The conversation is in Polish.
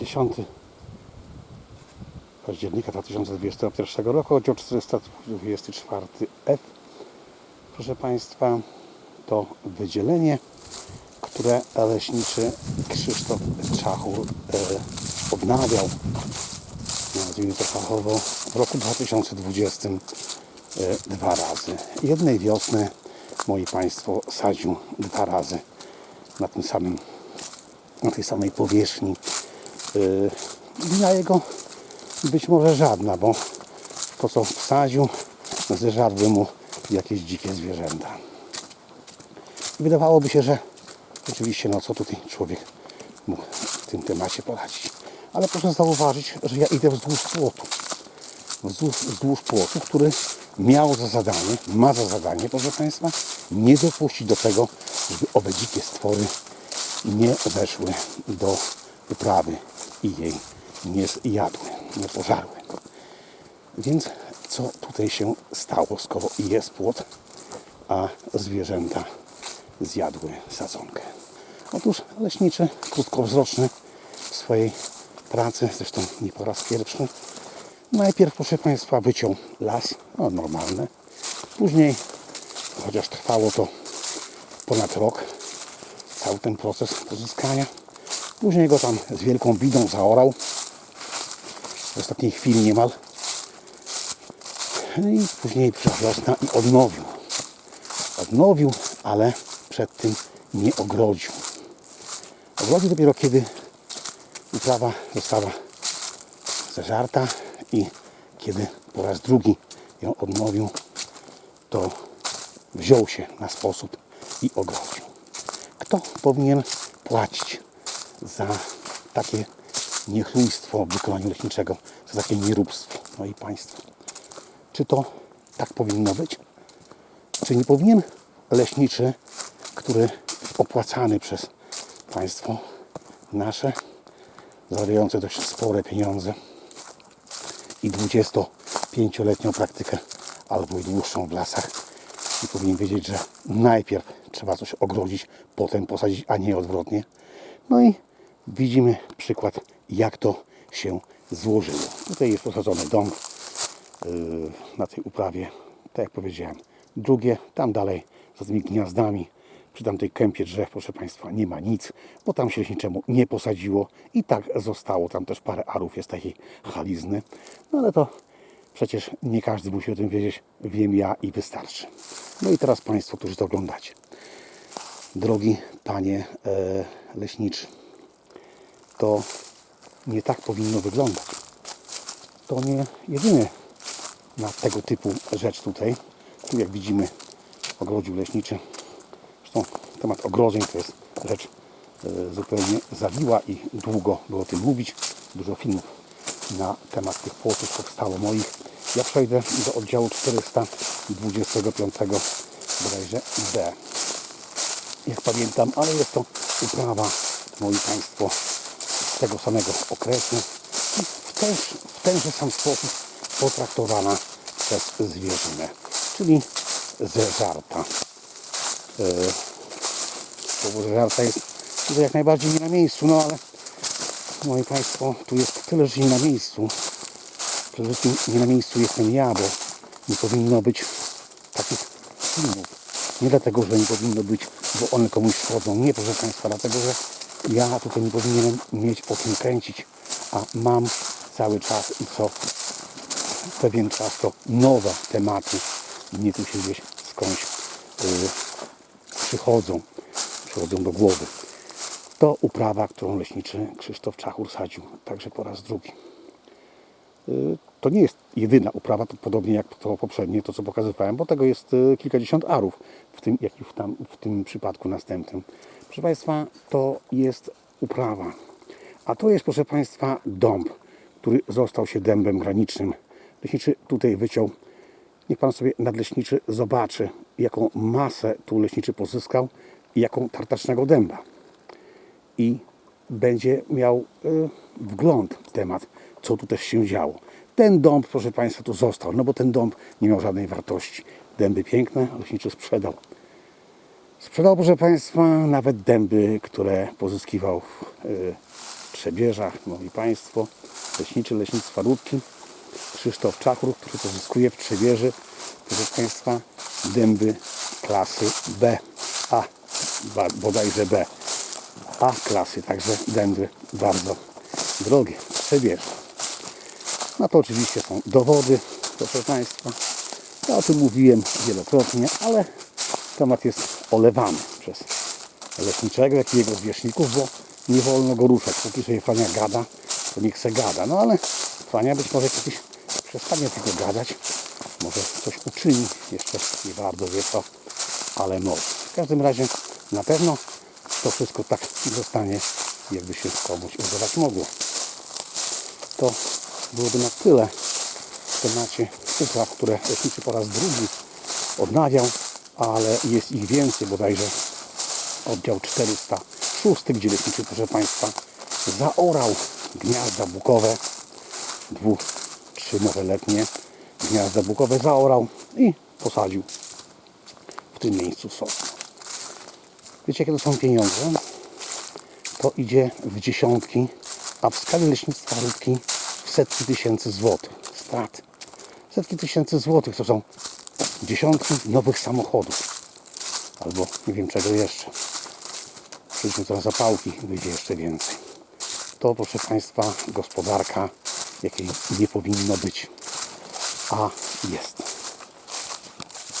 10 października 2021 roku, oddział 424 F. Proszę Państwa, to wydzielenie, które leśniczy Krzysztof Czachur e, odnawiał, nazwijmy to fachowo, w roku 2020 e, dwa razy. Jednej wiosny, moi Państwo, sadził dwa razy na tym samym, na tej samej powierzchni. Yy, Wina jego być może żadna, bo to co wsadził, zeżarły mu jakieś dzikie zwierzęta. Wydawałoby się, że oczywiście no co tutaj człowiek mógł w tym temacie poradzić. Ale proszę zauważyć, że ja idę wzdłuż płotu. Wzdłuż, wzdłuż płotu, który miał za zadanie, ma za zadanie, proszę Państwa, nie dopuścić do tego, żeby owe dzikie stwory nie weszły do uprawy i jej nie zjadły, nie pożarły. Więc co tutaj się stało, skoro jest płot, a zwierzęta zjadły sadzonkę? Otóż leśniczy, krótkowzroczny w swojej pracy, zresztą nie po raz pierwszy, najpierw, proszę Państwa, wyciął las, no normalne, później, chociaż trwało to ponad rok, cały ten proces pozyskania. Później go tam z wielką bidą zaorał. W ostatniej chwili niemal. No I później przyszła wiosna i odnowił. Odnowił, ale przed tym nie ogrodził. Ogrodził dopiero kiedy uprawa została zeżarta i kiedy po raz drugi ją odnowił, to wziął się na sposób i ogrodził. Kto powinien płacić za takie niechlujstwo wykonania leśniczego, za takie nieróbstwo, no i państwo? Czy to tak powinno być? Czy nie powinien leśniczy, który opłacany przez państwo nasze, zarabiające dość spore pieniądze i 25-letnią praktykę albo i dłuższą w lasach, i powinien wiedzieć, że najpierw trzeba coś ogrodzić, potem posadzić, a nie odwrotnie. No i widzimy przykład, jak to się złożyło. Tutaj jest posadzony dom yy, na tej uprawie, tak jak powiedziałem. Drugie, tam dalej za tymi gniazdami, przy tamtej kępie drzew, proszę Państwa, nie ma nic, bo tam się niczemu nie posadziło i tak zostało. Tam też parę arów jest takiej chalizny, no ale to przecież nie każdy musi o tym wiedzieć, wiem ja i wystarczy. No i teraz Państwo, którzy to oglądacie. Drogi Panie e, Leśniczy, to nie tak powinno wyglądać. To nie jedyny na tego typu rzecz tutaj. Tu jak widzimy ogrodził leśniczy. Zresztą temat ogrodzeń to jest rzecz e, zupełnie zawiła i długo było o tym mówić. Dużo filmów na temat tych płotów powstało moich. Ja przejdę do oddziału 425 bodajże D. Jak pamiętam, ale jest to uprawa, moi Państwo, tego samego okresu i w, też, w tenże sam sposób potraktowana przez zwierzynę, czyli zeżarta. Słowo zeżarta jest tutaj jak najbardziej nie na miejscu, no ale moi Państwo, tu jest tyle, że nie na miejscu. Przede wszystkim nie na miejscu jestem ja, bo nie powinno być takich filmów. Nie dlatego, że nie powinno być, bo one komuś szkodzą. Nie, proszę Państwa, dlatego, że ja tutaj nie powinienem mieć o czym kręcić, a mam cały czas i co pewien czas to nowe tematy mnie tu się gdzieś skądś yy, przychodzą, przychodzą do głowy. To uprawa, którą leśniczy Krzysztof Czachur sadził, także po raz drugi. Y, To nie jest jedyna uprawa, to podobnie jak to poprzednie, to co pokazywałem, bo tego jest y, kilkadziesiąt arów, w tym, jak w, tam, w tym przypadku następnym. Proszę Państwa, to jest uprawa, a to jest, proszę Państwa, dąb, który został się dębem granicznym. Leśniczy tutaj wyciął, niech Pan sobie nadleśniczy zobaczy, jaką masę tu leśniczy pozyskał i jaką tartacznego dęba i będzie miał y, wgląd w temat, co tu też się działo. Ten dąb, proszę Państwa, tu został, no bo ten dąb nie miał żadnej wartości. Dęby piękne, leśniczy sprzedał. Sprzedał, proszę Państwa, nawet dęby, które pozyskiwał w y, Trzebieża, Szanowni Państwo, leśniczy Leśnictwa Rudki, Krzysztof Czakruk, który pozyskuje w Trzebieży, proszę Państwa, dęby klasy B, A, bodajże B, A klasy, także dęby bardzo drogie, Trzebieża. No to oczywiście są dowody, proszę Państwa. Ja o tym mówiłem wielokrotnie, ale temat jest olewany przez leśniczego, jak i jego zwierzchników, bo nie wolno go ruszać. Póki sobie Frania gada, to niech se gada. No ale Frania być może kiedyś przestanie tylko gadać. Może coś uczyni, jeszcze nie bardzo wie co, ale może. W każdym razie na pewno to wszystko tak zostanie, jakby się komuś udawać mogło. To byłoby na tyle w temacie upraw, które leśniczy po raz drugi odnawiał, ale jest ich więcej, bodajże oddział 406, gdzie leśniczy, proszę Państwa, zaorał gniazda bukowe, dwu, trzy może letnie gniazda bukowe zaorał i posadził w tym miejscu sosnę. Wiecie, jakie to są pieniądze? To idzie w dziesiątki, a w skali leśnictwa rybki w setki tysięcy złotych. Strat. Setki tysięcy złotych to są dziesiątki nowych samochodów. Albo nie wiem czego jeszcze. Przejdźmy teraz zapałki, wyjdzie jeszcze więcej. To, proszę Państwa, gospodarka, jakiej nie powinno być. A jest.